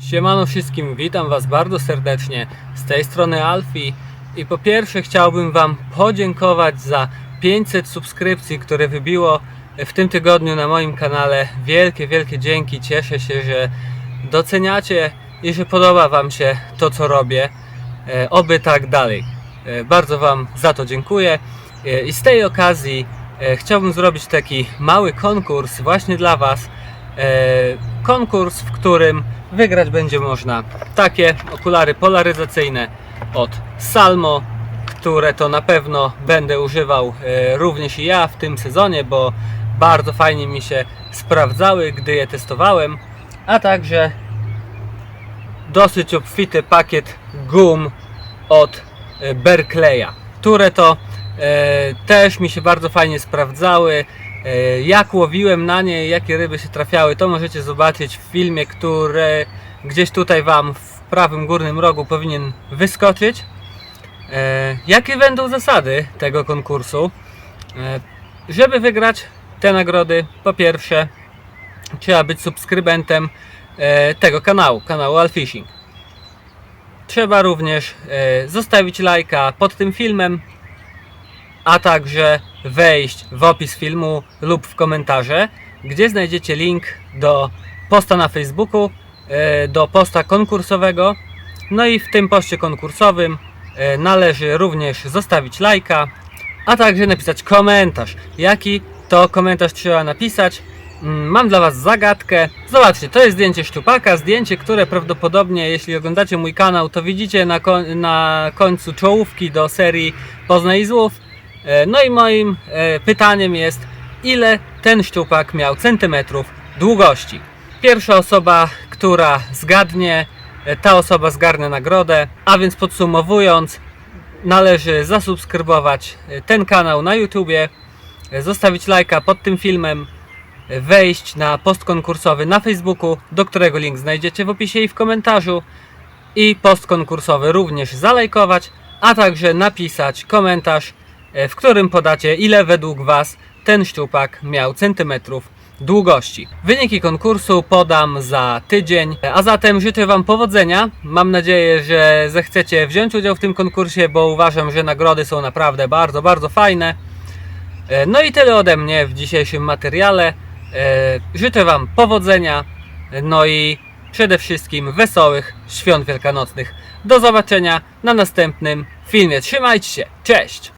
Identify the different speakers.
Speaker 1: Siemano wszystkim, witam Was bardzo serdecznie. Z tej strony Alfi i po pierwsze chciałbym Wam podziękować za 500 subskrypcji, które wybiło w tym tygodniu na moim kanale. Wielkie, wielkie dzięki. Cieszę się, że doceniacie i że podoba Wam się to, co robię. E, Oby tak dalej. E, Bardzo Wam za to dziękuję. E, I z tej okazji chciałbym zrobić taki mały konkurs właśnie dla Was. Konkurs, w którym wygrać będzie można takie okulary polaryzacyjne od Salmo, które to na pewno będę używał e, również i ja w tym sezonie, bo bardzo fajnie mi się sprawdzały, gdy je testowałem, a także dosyć obfity pakiet gum od e, Berkeleya, które to e, też mi się bardzo fajnie sprawdzały. E, jak łowiłem na nie, jakie ryby się trafiały, to możecie zobaczyć w filmie, który gdzieś tutaj Wam w prawym górnym rogu powinien wyskoczyć. E, jakie będą zasady tego konkursu? E, żeby wygrać te nagrody, po pierwsze trzeba być subskrybentem tego kanału, kanału Alfishing. Trzeba również zostawić lajka pod tym filmem, a także wejść w opis filmu lub w komentarze, gdzie znajdziecie link do posta na Facebooku, e, do posta konkursowego. No i w tym poście konkursowym e, należy również zostawić lajka, a także napisać komentarz. Jaki to komentarz trzeba napisać? Mm, Mam dla Was zagadkę. Zobaczcie, to jest zdjęcie szczupaka, zdjęcie, które prawdopodobnie, jeśli oglądacie mój kanał, to widzicie na, na końcu czołówki do serii Poznaj Złów. E, No i moim e, pytaniem jest, ile ten szczupak miał centymetrów długości? Pierwsza osoba, która zgadnie, e, ta osoba zgarnie nagrodę. A więc podsumowując, należy zasubskrybować ten kanał na YouTubie, zostawić lajka pod tym filmem, wejść na post konkursowy na Facebooku, do którego link znajdziecie w opisie i w komentarzu i post konkursowy również zalajkować, a także napisać komentarz, w którym podacie ile według Was ten szczupak miał centymetrów długości. Wyniki konkursu podam za tydzień, a zatem życzę Wam powodzenia. Mam nadzieję, że zechcecie wziąć udział w tym konkursie, bo uważam, że nagrody są naprawdę bardzo, bardzo fajne. E, No i tyle ode mnie w dzisiejszym materiale. E, Życzę Wam powodzenia, no i przede wszystkim wesołych świąt wielkanocnych. Do zobaczenia na następnym filmie. Trzymajcie się, cześć!